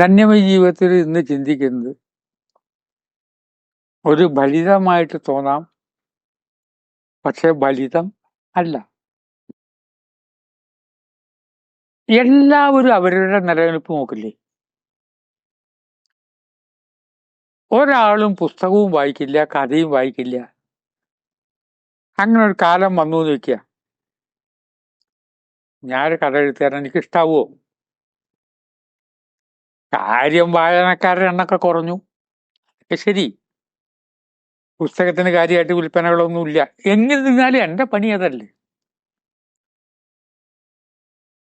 ധന്യമയ ജീവിതത്തിൽ ഇന്ന് ചിന്തിക്കുന്നത് ഒരു ബലിതമായിട്ട് തോന്നാം പക്ഷെ ബലിതം അല്ല. എല്ലാവരും അവരുടെ നിലനിൽപ്പ് നോക്കില്ലേ? ഒരാളും പുസ്തകവും വായിക്കില്ല കഥയും വായിക്കില്ല. അങ്ങനെ ഒരു കാലം വന്നു എന്ന് വെക്കുക. ഞാനൊരു കഥ എഴുത്തുകാരൻ എനിക്ക് ഇഷ്ടാവോ കാര്യം വായനക്കാരുടെ എണ്ണൊക്കെ കുറഞ്ഞു. അതൊക്കെ ശരി. പുസ്തകത്തിന് കാര്യമായിട്ട് വിൽപ്പനകളൊന്നുമില്ല. എന്നിരുന്നാലും എന്റെ പണി അതല്ലേ.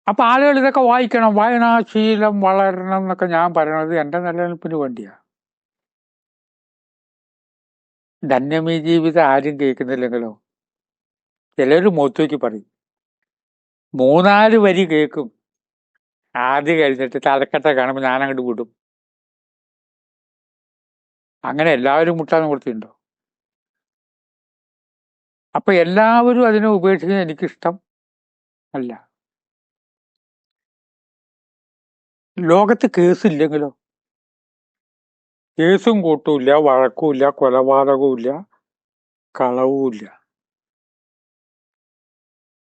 അപ്പൊ ആളുകൾ ഇതൊക്കെ വായിക്കണം. വായനാശീലം വളരണം എന്നൊക്കെ ഞാൻ പറയണത് എന്റെ നിലനിൽപ്പിന് വേണ്ടിയാ. ധന്യമീ ജീവിതം ആരും കേൾക്കുന്നില്ലെങ്കിലോ? ചിലര് മുഖത്തേക്ക് പറയും. മൂന്നാൽ വരി കേൾക്കും. ആദ്യം കഴിഞ്ഞിട്ട് തലക്കെട്ട കാണുമ്പോൾ ഞാൻ അങ്ങോട്ട് വിടും. അങ്ങനെ എല്ലാവരും മുട്ടാൻ കൊടുത്തിട്ടുണ്ടോ? അപ്പൊ എല്ലാവരും അതിനെ ഉപേക്ഷിക്കുന്നത് എനിക്കിഷ്ടം അല്ല. ലോകത്ത് കേസില്ലെങ്കിലോ? കേസും കൂട്ടുമില്ല വഴക്കുമില്ല കൊലപാതകവുമില്ല കളവുമില്ല.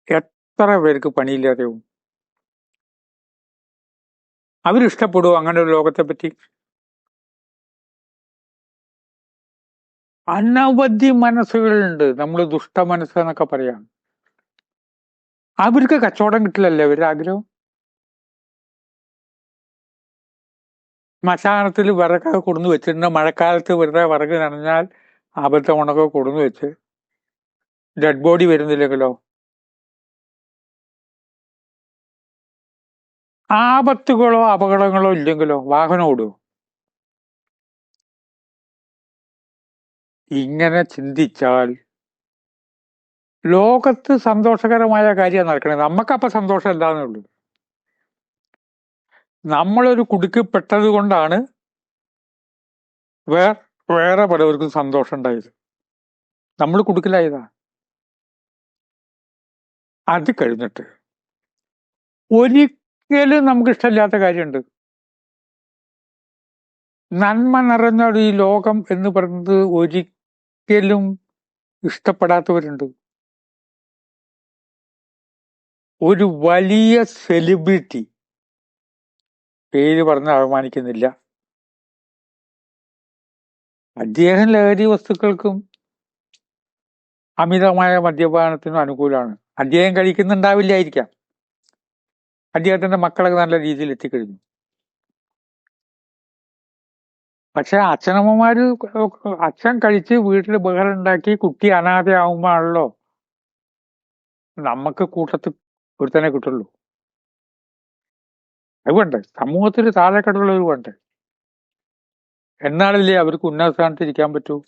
എത്ര പേർക്ക് പണിയില്ലാതെയാവും അവരിഷ്ടപ്പെടുവോ അങ്ങനെ ഒരു ലോകത്തെ പറ്റി അനവധി മനസ്സുകളുണ്ട്. നമ്മൾ ദുഷ്ട മനസ്സ് എന്നൊക്കെ പറയാം. അവർക്ക് കച്ചവടം കിട്ടില്ലല്ലേ അവരുടെ ആഗ്രഹം? ശ്മശാനത്തിൽ വിറകൊക്കെ കൊടുന്നു വെച്ചിട്ടുണ്ട്. മഴക്കാലത്ത് വെറുതെ വിറക് നനഞ്ഞാൽ അബദ്ധം ഉണക്കെ കൊടുന്നു വെച്ച്. Dead body വരുന്നില്ലെങ്കിലോ? ആപത്തുകളോ അപകടങ്ങളോ ഇല്ലെങ്കിലോ വാഹനം ഓടുമോ ഇങ്ങനെ ചിന്തിച്ചാൽ ലോകത്ത് സന്തോഷകരമായ കാര്യം നടക്കണേ. നമുക്കപ്പൊ സന്തോഷം എന്താന്നേ ഉള്ളൂ. നമ്മളൊരു കുടുക്കിപ്പെട്ടത് കൊണ്ടാണ് വേ വേറെ പലവർക്കും സന്തോഷം ഉണ്ടായത് നമ്മൾ കുടുക്കിലായതാ. അത് കഴിഞ്ഞിട്ട് ഒരിക്കലും നമുക്ക് ഇഷ്ടമില്ലാത്ത കാര്യമുണ്ട്. നന്മ നിറഞ്ഞ ഈ ലോകം എന്ന് പറയുന്നത് ഒരിക്കലും ഇഷ്ടപ്പെടാത്തവരുണ്ട്. ഒരു വലിയ സെലിബ്രിറ്റി പേര് പറഞ്ഞ് അപമാനിക്കുന്നില്ല. അദ്ദേഹം ലഹരി വസ്തുക്കൾക്കും അമിതമായ മദ്യപാനത്തിനും അനുകൂലമാണ്. അദ്ദേഹം കഴിക്കുന്നുണ്ടാവില്ലായിരിക്കാം. അദ്ദേഹത്തിന്റെ മക്കളൊക്കെ നല്ല രീതിയിൽ എത്തിക്കഴിഞ്ഞു. പക്ഷെ അച്ഛനമ്മമാര് അച്ഛൻ കഴിച്ച് വീട്ടിൽ ബഹളം ഉണ്ടാക്കി കുട്ടി അനാഥയാവുമ്പോഴാണല്ലോ നമുക്ക് കൂട്ടത്തിൽ ഒരുത്തനെ കിട്ടുള്ളൂ. അത് വേണ്ടേ. സമൂഹത്തിൽ താഴെക്കടലുള്ളവർ വേണ്ടേ. എന്നാലല്ലേ അവർക്ക് ഉന്നത സ്ഥാനത്ത് ഇരിക്കാൻ പറ്റൂ?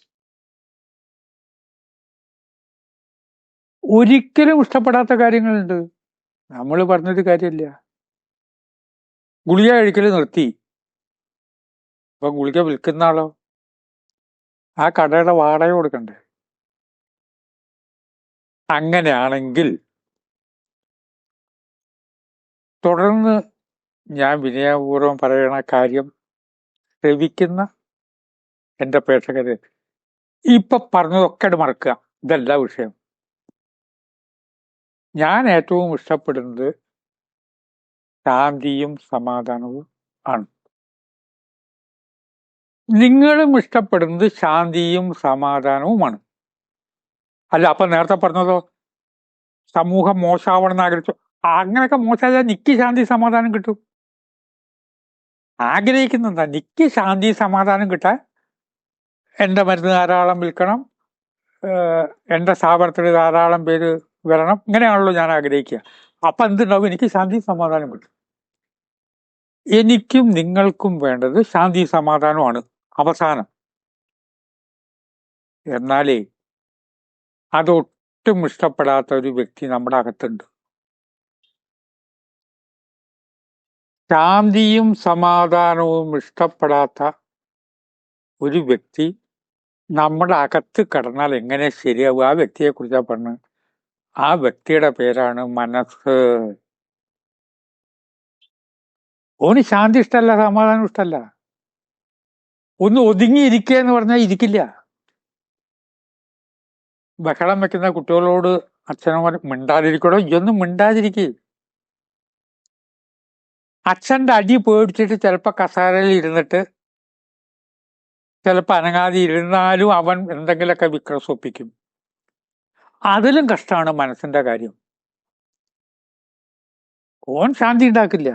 ഒരിക്കലും ഇഷ്ടപ്പെടാത്ത കാര്യങ്ങളുണ്ട്. നമ്മൾ പറഞ്ഞൊരു കാര്യമില്ല ഗുളിക കഴിക്കൽ നിർത്തി. അപ്പൊ ഗുളിക വിൽക്കുന്ന ആളോ? ആ കടയുടെ വാടക കൊടുക്കണ്ടേ? അങ്ങനെയാണെങ്കിൽ തുടർന്ന് ഞാൻ വിനയപൂർവം പറയണ കാര്യം ശ്രവിക്കുന്ന എന്റെ പ്രേക്ഷകരെ. ഇപ്പൊ പറഞ്ഞതൊക്കെ മറക്കുക. ഇതല്ല വിഷയം. ഞാൻ ഏറ്റവും ഇഷ്ടപ്പെടുന്നത് ശാന്തിയും സമാധാനവും ആണ്. നിങ്ങളും ഇഷ്ടപ്പെടുന്നത് ശാന്തിയും സമാധാനവുമാണ്. അല്ല അപ്പൊ നേരത്തെ പറഞ്ഞതോ? സമൂഹം മോശമാവണം എന്ന് ആഗ്രഹിച്ചു അങ്ങനെയൊക്കെ മോശമായാൽ നിക്ക് ശാന്തി സമാധാനം കിട്ടും. ആഗ്രഹിക്കുന്നെന്താ നിക്ക് ശാന്തി സമാധാനം കിട്ടാൻ എന്റെ മരുന്ന് ധാരാളം വിൽക്കണം. എന്റെ സ്ഥാപനത്തിൽ ധാരാളം പേര് വരണം ഇങ്ങനെയാണല്ലോ ഞാൻ ആഗ്രഹിക്കുക. അപ്പൊ എന്തുണ്ടാവും? എനിക്ക് ശാന്തി സമാധാനം കിട്ടും. എനിക്കും നിങ്ങൾക്കും വേണ്ടത് ശാന്തി സമാധാനമാണ്. അവസാനം. എന്നാലേ അതൊട്ടും ഇഷ്ടപ്പെടാത്ത ഒരു വ്യക്തി നമ്മുടെ അകത്തുണ്ട്. ശാന്തിയും സമാധാനവും ഇഷ്ടപ്പെടാത്ത ഒരു വ്യക്തി നമ്മുടെ അകത്ത് കടന്നാൽ എങ്ങനെ ശരിയാവും? ആ വ്യക്തിയെ കുറിച്ചാണ് പറഞ്ഞ് ആ വ്യക്തിയുടെ പേരാണ് മനസ്സ്. ഓന് ശാന്തി ഇഷ്ടമല്ല സമാധാനം ഇഷ്ടമല്ല ഒന്ന് ഒതുങ്ങിയിരിക്കുക എന്ന് പറഞ്ഞാൽ ഇരിക്കില്ല. ബഹളം വെക്കുന്ന കുട്ടികളോട് അച്ഛനമ്മ മിണ്ടാതിരിക്കണോ ഇതൊന്നും മിണ്ടാതിരിക്കേ. അച്ഛന്റെ അടി പേടിച്ചിട്ട് ചിലപ്പോൾ കസാരയിൽ ഇരുന്നിട്ട് ചിലപ്പോൾ അനങ്ങാതെ ഇരുന്നാലും അവൻ എന്തെങ്കിലുമൊക്കെ വിക്രസൊപ്പിക്കും അതിലും കഷ്ടമാണ് മനസ്സിന്റെ കാര്യം. ഓൻ ശാന്തി ഉണ്ടാക്കില്ല.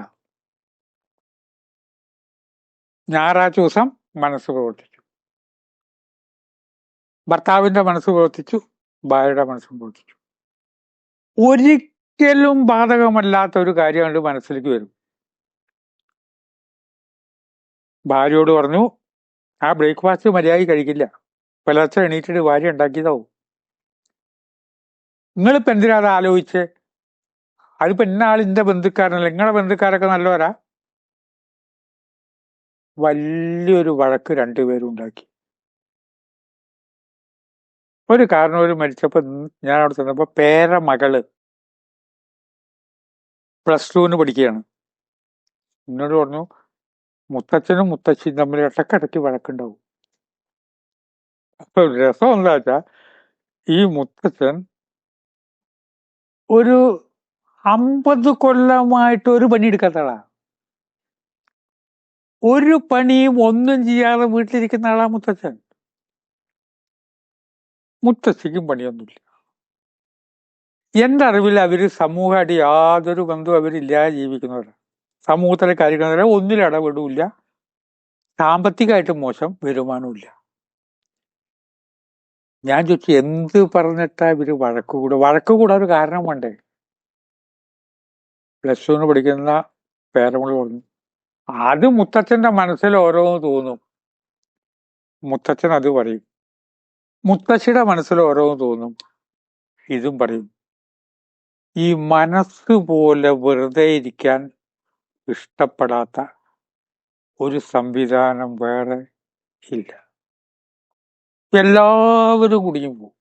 ഞായറാഴ്ച ദിവസം മനസ്സ് പ്രവർത്തിച്ചു. ഭർത്താവിന്റെ മനസ്സ് പ്രവർത്തിച്ചു ഭാര്യയുടെ മനസ്സും പ്രവർത്തിച്ചു. ഒരിക്കലും ബാധകമല്ലാത്ത ഒരു കാര്യമാണ് മനസ്സിലേക്ക് വരും. ഭാര്യയോട് പറഞ്ഞു ആ ബ്രേക്ക്ഫാസ്റ്റ് മര്യാദ കഴിക്കില്ല. പുലർച്ചെ എണീറ്റിട്ട് ഭാര്യ ഉണ്ടാക്കിയതാവും. നിങ്ങളിപ്പോ എന്തിനാ അത് ആലോചിച്ച്? അതിപ്പോ ഇന്നാളിന്റെ ബന്ധുക്കാരനല്ല? നിങ്ങളെ ബന്ധുക്കാരൊക്കെ നല്ലവരാ? വലിയൊരു വഴക്ക് രണ്ടുപേരും ഉണ്ടാക്കി. ഒരു കാരണവരും മരിച്ചപ്പോ ഞാൻ അവിടെ ചെന്നപ്പോ പേര മകൾ പ്ലസ് ടുവിന് പഠിക്കുകയാണ്. എന്നോട് പറഞ്ഞു മുത്തച്ഛനും മുത്തച്ഛനും തമ്മിൽ ഇടക്കിടയ്ക്ക് വഴക്കുണ്ടാവും. അപ്പൊ രസം എന്താ വെച്ചാ ഈ മുത്തച്ഛൻ ഒരു അമ്പത് കൊല്ലമായിട്ട് ഒരു പണി എടുക്കാത്ത ആളാ ഒരു പണിയും ഒന്നും ചെയ്യാതെ വീട്ടിലിരിക്കുന്ന ആളാ മുത്തച്ഛൻ. മുത്തശ്ശിക്കും പണിയൊന്നുമില്ല. എന്റെ അറിവിൽ അവർ സമൂഹമായിട്ട് യാതൊരു ബന്ധവും അവരില്ലാതെ ജീവിക്കുന്നവരാണ് സമൂഹത്തിലെ കാര്യങ്ങൾ ഒന്നിലും ഇടപെടില്ല. സാമ്പത്തികമായിട്ട് മോശം വരുമാനമില്ല ഞാൻ ചോദിച്ചു എന്ത് പറഞ്ഞിട്ടാ ഇവർ വഴക്ക് വഴക്കുകൂടാ ഒരു കാരണം വേണ്ടേ? പ്ലസ് ടുന്ന് പഠിക്കുന്ന പേരമോൾ പറഞ്ഞു. അത് മുത്തച്ഛന്റെ മനസ്സിൽ ഓരോന്ന് തോന്നും. മുത്തച്ഛൻ അത് പറയും. മുത്തശ്ശിയുടെ മനസ്സിൽ ഓരോന്ന് തോന്നും. ഇതും പറയും. ഈ മനസ്സ് പോലെ വെറുതെ ഇരിക്കാൻ ഇഷ്ടപ്പെടാത്ത ഒരു സംവിധാനം വേറെ ഇല്ല. എല്ലാവരും കുടുങ്ങി പോകും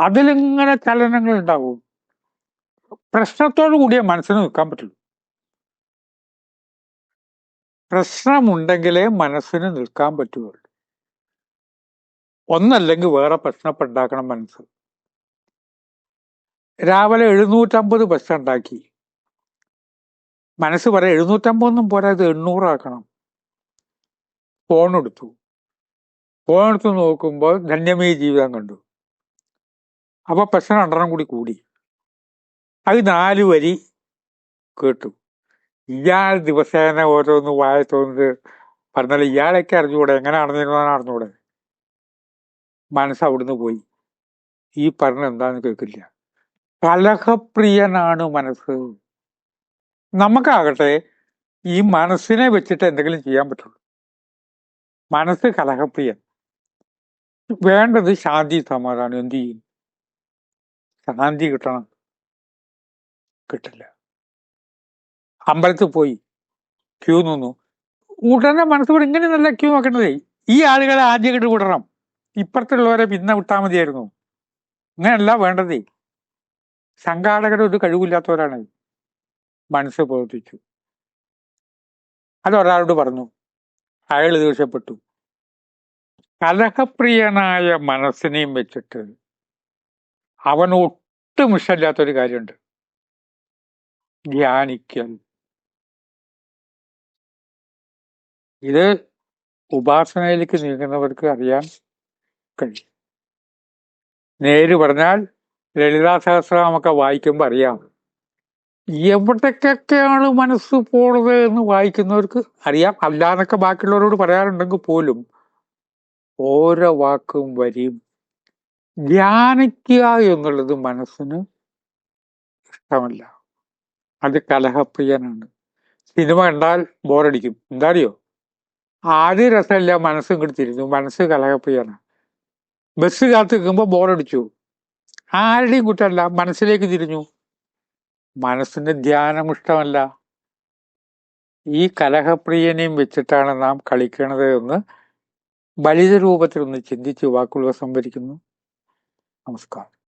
അതിലിങ്ങനെ ചലനങ്ങൾ ഉണ്ടാവും. പ്രശ്നത്തോടു കൂടിയേ മനസ്സിന് നിൽക്കാൻ പറ്റുള്ളൂ. പ്രശ്നമുണ്ടെങ്കിലേ മനസ്സിന് നിൽക്കാൻ പറ്റുകയുള്ളൂ ഒന്നല്ലെങ്കിൽ വേറെ പ്രശ്നപ്പെട്ടാക്കണം മനസ്സ്. രാവിലെ എഴുന്നൂറ്റമ്പത് ബസ് ഉണ്ടാക്കി. മനസ്സ് പറയാം എഴുന്നൂറ്റമ്പതൊന്നും പോരാ ഇത് എണ്ണൂറാക്കണം. ഫോൺ എടുത്തു ഫോൺ എടുത്ത് നോക്കുമ്പോൾ ധന്യമേ ജീവിതം കണ്ടു. അപ്പൊ പ്രശ്നം രണ്ടെണ്ണം കൂടി കൂടി. അത് നാല് വരി കേട്ടു. ഇയാൾ ദിവസേന ഓരോന്ന് വായ തോന്നുന്നത് പറഞ്ഞാൽ ഇയാളൊക്കെ അറിഞ്ഞുകൂടെ? എങ്ങനെ അറിഞ്ഞിരുന്നാണ് അറിഞ്ഞുകൂടെ? മനസ്സ് അവിടുന്ന് പോയി. ഈ പറഞ്ഞ എന്താന്ന് കേൾക്കില്ല. കലഹപ്രിയനാണ് മനസ്സ്. നമുക്കാകട്ടെ ഈ മനസ്സിനെ വെച്ചിട്ട് എന്തെങ്കിലും ചെയ്യാൻ പറ്റുള്ളൂ. മനസ്സ് കലഹപ്രിയൻ. വേണ്ടത് ശാന്തി സമാധാനം എന്ത് ചെയ്യും? ശാന്തി കിട്ടണം. കിട്ടില്ല. അമ്പലത്തിൽ പോയി ക്യൂ നിന്നു. ഉടനെ മനസ്സോട് ഇങ്ങനെ നല്ല ക്യൂ നോക്കേണ്ടതേ ഈ ആളുകളെ ആദ്യം കിട്ടി വിടണം. ഇപ്പുറത്തുള്ളവരെ പിന്നെ വിട്ടാൽ മതിയായിരുന്നു. ഇങ്ങനെയല്ല വേണ്ടതേ. സംഘാടകരുടെ ഒരു കഴിവില്ലാത്തവരാണ്. മനസ്സ് പ്രവർത്തിച്ചു അത് ഒരാളോട് പറഞ്ഞു. അയാൾ ദേഷ്യപ്പെട്ടു കലഹപ്രിയനായ മനസ്സിനെയും വെച്ചിട്ട് അവൻ ഒട്ടും ഇഷ്ടമില്ലാത്തൊരു കാര്യമുണ്ട്. ധ്യാനിക്കൽ. ഇത് ഉപാസനയിലേക്ക് നീങ്ങുന്നവർക്ക് അറിയാൻ കഴിയും. നേര് പറഞ്ഞാൽ ലളിതാ സഹസ്രമൊക്കെ വായിക്കുമ്പോൾ അറിയാം. എവിടേക്കൊക്കെയാണ് മനസ്സ് പോണത് എന്ന് വായിക്കുന്നവർക്ക് അറിയാം. അല്ലാന്നൊക്കെ ബാക്കിയുള്ളവരോട് പറയാറുണ്ടെങ്കിൽ പോലും ഓരോ വാക്കും വരിയും ധ്യാനിക്കുക എന്നുള്ളത് മനസ്സിന് ഇഷ്ടമല്ല. അത് കലഹപ്രിയനാണ്. സിനിമ കണ്ടാൽ ബോറടിക്കും. എന്താ അറിയോ ആദ്യ രസമല്ല മനസ്സും കിടത്തിരുന്നു മനസ്സ് കലഹപ്രിയനാണ് ബസ് കാത്തു നിൽക്കുമ്പോൾ ബോറടിച്ചു. ആരുടെയും കുറ്റമല്ല മനസ്സിലേക്ക് തിരിഞ്ഞു. മനസ്സിന്റെ ധ്യാനം ഇഷ്ടമല്ല. ഈ കലഹപ്രിയനെയും വെച്ചിട്ടാണ് നാം കളിക്കണത് എന്ന് ബലിത രൂപത്തിൽ ഒന്ന് ചിന്തിച്ച് വാക്കുകൾ സംഭരിക്കുന്നു നമസ്കാരം.